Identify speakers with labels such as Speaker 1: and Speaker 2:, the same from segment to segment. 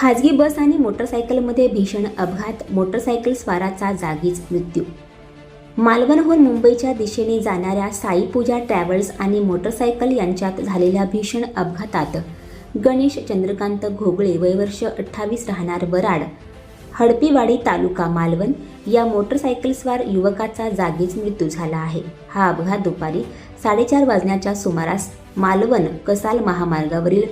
Speaker 1: खाजगी बस आणि मोटरसायकलमध्ये भीषण अपघात मोटरसायकल स्वाराचा जागीच मृत्यू. मालवणहून मुंबईच्या दिशेने जाणाऱ्या साई पूजा ट्रॅव्हल्स आणि मोटरसायकल यांच्यात झालेल्या भीषण अपघातात गणेश चंद्रकांत घोगळे वयवर्ष अठ्ठावीस राहणार वराड हडपीवाडी तालुका मालवण या मोटरसायकलस्वार युवकाचा जागीच मृत्यू झाला आहे. हा अपघात दुपारी साडेचार वाजण्याच्या सुमारास मालवण कसाल महामार्गावरील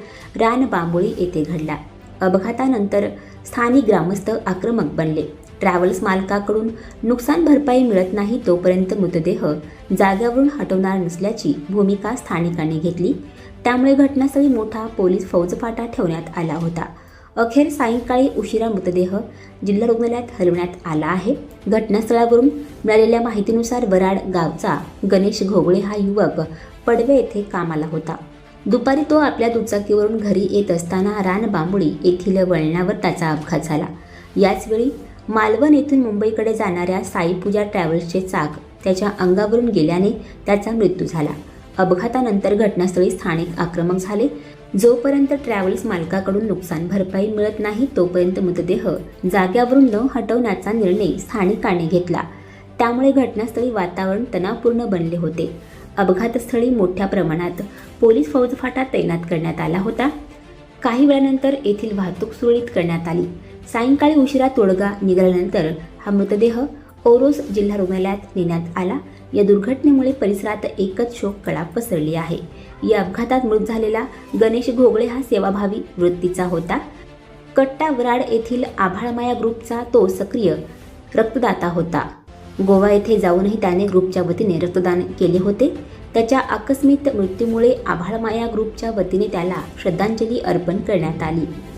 Speaker 1: रान बांबोळी येथे घडला. अपघातानंतर स्थानिक ग्रामस्थ आक्रमक बनले. ट्रॅव्हल्स मालकाकडून नुकसान भरपाई मिळत नाही तोपर्यंत मृतदेह जाग्यावरून हटवणार नसल्याची भूमिका स्थानिकांनी घेतली. त्यामुळे घटनास्थळी मोठा पोलीस फौजफाटा ठेवण्यात आला होता. अखेर सायंकाळी उशिरा मृतदेह जिल्हा रुग्णालयात हलवण्यात आला आहे. घटनास्थळावरून मिळालेल्या माहितीनुसार वराड गावचा गणेश घोगळे हा युवक पडवे येथे कामाला होता. दुपारी तो आपल्या दुचाकीवरून घरी येत असताना रान येथील वळणावर त्याचा अपघात झाला. याचवेळी मालवण येथून मुंबईकडे जाणाऱ्या साईपूजा ट्रॅव्हल्सचे चाक त्याच्या अंगावरून गेल्याने त्याचा मृत्यू झाला. अपघातानंतर घटनास्थळी स्थानिक आक्रमक झाले. जोपर्यंत ट्रॅव्हल्स मालकाकडून नुकसान भरपाई मिळत नाही तोपर्यंत मृतदेह जाग्यावरून न हटवण्याचा निर्णय स्थानिकांनी घेतला. त्यामुळे घटनास्थळी वातावरण तणावपूर्ण बनले होते. अपघातस्थळी मोठ्या प्रमाणात पोलीस फौजफाटा तैनात करण्यात आला होता. काही वेळानंतर येथील वाहतूक सुरळीत करण्यात आली. सायंकाळी उशिरा तोडगा निघाल्यानंतर हा मृतदेह ओरोस जिल्हा रुग्णालयात नेण्यात आला. या दुर्घटनेमुळे परिसरात एकच शोक कळा पसरली आहे. या अपघातात मृत झालेला गणेश घोगळे हा सेवाभावी वृत्तीचा होता. कट्टा वराड येथील आभाळमाया ग्रुपचा तो सक्रिय रक्तदाता होता. गोवा येथे जाऊनही त्याने ग्रुपच्या वतीने रक्तदान केले होते. त्याच्या आकस्मिक मृत्यूमुळे आभाळमाया ग्रुपच्या वतीने त्याला श्रद्धांजली अर्पण करण्यात आली.